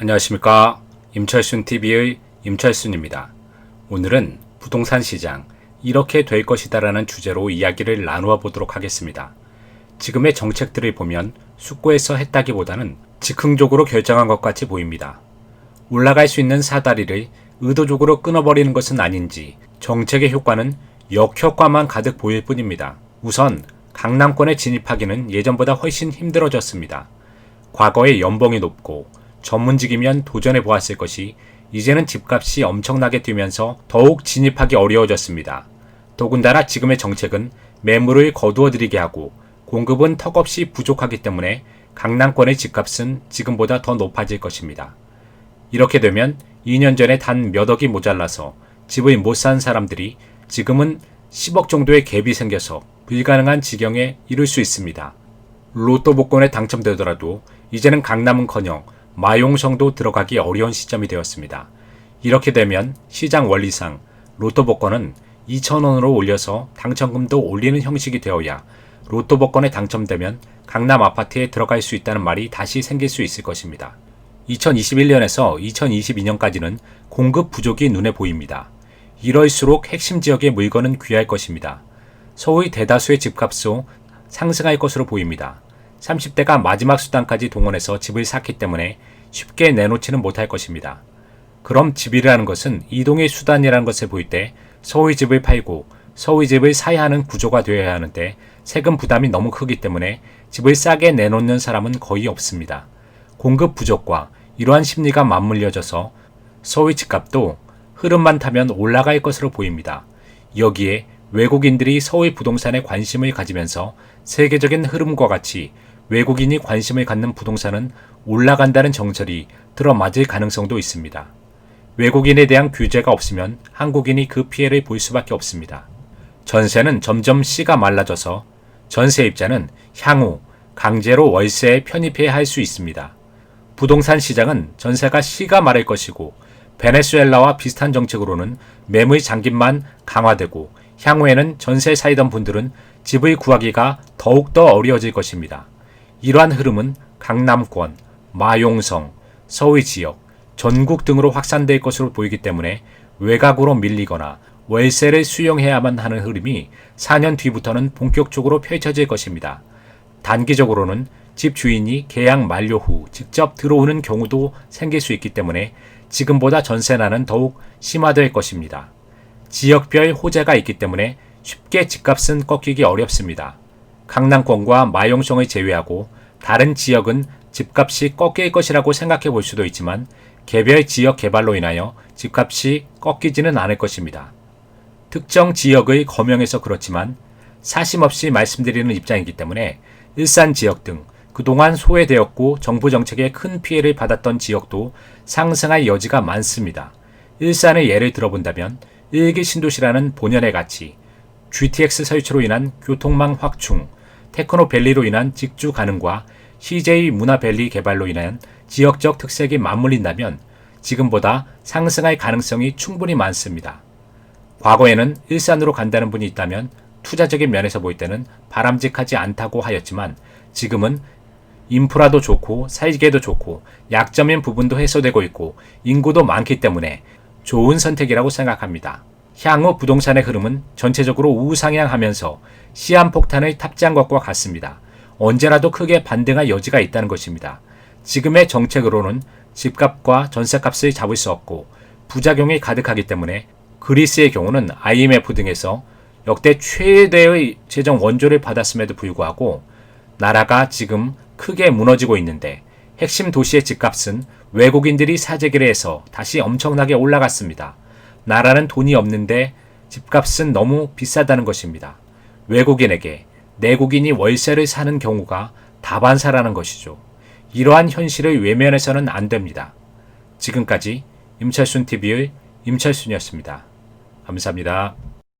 안녕하십니까. 임철순 TV의 임철순입니다. 오늘은 부동산 시장 이렇게 될 것이다 라는 주제로 이야기를 나누어 보도록 하겠습니다. 지금의 정책들을 보면 숙고해서 했다기보다는 즉흥적으로 결정한 것 같이 보입니다. 올라갈 수 있는 사다리를 의도적으로 끊어버리는 것은 아닌지 정책의 효과는 역효과만 가득 보일 뿐입니다. 우선 강남권에 진입하기는 예전보다 훨씬 힘들어졌습니다. 과거에 연봉이 높고 전문직이면 도전해 보았을 것이 이제는 집값이 엄청나게 뛰면서 더욱 진입하기 어려워졌습니다. 더군다나 지금의 정책은 매물을 거두어 들이게 하고 공급은 턱없이 부족하기 때문에 강남권의 집값은 지금보다 더 높아질 것입니다. 이렇게 되면 2년 전에 단 몇 억이 모자라서 집을 못 산 사람들이 지금은 10억 정도의 갭이 생겨서 불가능한 지경에 이를 수 있습니다. 로또 복권에 당첨되더라도 이제는 강남은커녕 마용성도 들어가기 어려운 시점이 되었습니다. 이렇게 되면 시장 원리상 로또 복권은 2,000원으로 올려서 당첨금도 올리는 형식이 되어야 로또 복권에 당첨되면 강남 아파트에 들어갈 수 있다는 말이 다시 생길 수 있을 것입니다. 2021년에서 2022년까지는 공급 부족이 눈에 보입니다. 이럴수록 핵심 지역의 물건은 귀할 것입니다. 서울 대다수의 집값도 상승할 것으로 보입니다. 30대가 마지막 수단까지 동원해서 집을 샀기 때문에 쉽게 내놓지는 못할 것입니다. 그럼 집이라는 것은 이동의 수단이라는 것을 볼때 서울 집을 팔고 서울 집을 사야 하는 구조가 되어야 하는데 세금 부담이 너무 크기 때문에 집을 싸게 내놓는 사람은 거의 없습니다. 공급 부족과 이러한 심리가 맞물려져서 서울 집값도 흐름만 타면 올라갈 것으로 보입니다. 여기에 외국인들이 서울 부동산에 관심을 가지면서 세계적인 흐름과 같이 외국인이 관심을 갖는 부동산은 올라간다는 정설이 들어맞을 가능성도 있습니다. 외국인에 대한 규제가 없으면 한국인이 그 피해를 볼 수밖에 없습니다. 전세는 점점 씨가 말라져서 전세입자는 향후 강제로 월세에 편입해야 할 수 있습니다. 부동산 시장은 전세가 씨가 마를 것이고 베네수엘라와 비슷한 정책으로는 매물 잠김만 강화되고 향후에는 전세 사이던 분들은 집을 구하기가 더욱더 어려워질 것입니다. 이러한 흐름은 강남권, 마용성, 서울 지역, 전국 등으로 확산될 것으로 보이기 때문에 외곽으로 밀리거나 월세를 수용해야만 하는 흐름이 4년 뒤부터는 본격적으로 펼쳐질 것입니다. 단기적으로는 집 주인이 계약 만료 후 직접 들어오는 경우도 생길 수 있기 때문에 지금보다 전세난은 더욱 심화될 것입니다. 지역별 호재가 있기 때문에 쉽게 집값은 꺾이기 어렵습니다. 강남권과 마용성을 제외하고 다른 지역은 집값이 꺾일 것이라고 생각해 볼 수도 있지만 개별 지역 개발로 인하여 집값이 꺾이지는 않을 것입니다. 특정 지역의 거명에서 그렇지만 사심 없이 말씀드리는 입장이기 때문에 일산 지역 등 그동안 소외되었고 정부 정책에 큰 피해를 받았던 지역도 상승할 여지가 많습니다. 일산의 예를 들어본다면 일기 신도시라는 본연의 가치, GTX 설치로 인한 교통망 확충, 테크노밸리로 인한 직주 가능과 CJ 문화밸리 개발로 인한 지역적 특색이 맞물린다면 지금보다 상승할 가능성이 충분히 많습니다. 과거에는 일산으로 간다는 분이 있다면 투자적인 면에서 볼 때는 바람직하지 않다고 하였지만 지금은 인프라도 좋고 살기에도 좋고 약점인 부분도 해소되고 있고 인구도 많기 때문에 좋은 선택이라고 생각합니다. 향후 부동산의 흐름은 전체적으로 우상향하면서 시한폭탄을 탑재한 것과 같습니다. 언제라도 크게 반등할 여지가 있다는 것입니다. 지금의 정책으로는 집값과 전세값을 잡을 수 없고 부작용이 가득하기 때문에 그리스의 경우는 IMF 등에서 역대 최대의 재정 원조를 받았음에도 불구하고 나라가 지금 크게 무너지고 있는데 핵심 도시의 집값은 외국인들이 사재기를 해서 다시 엄청나게 올라갔습니다. 나라는 돈이 없는데 집값은 너무 비싸다는 것입니다. 외국인에게 내국인이 월세를 사는 경우가 다반사라는 것이죠. 이러한 현실을 외면해서는 안 됩니다. 지금까지 임철순 TV의 임철순이었습니다. 감사합니다.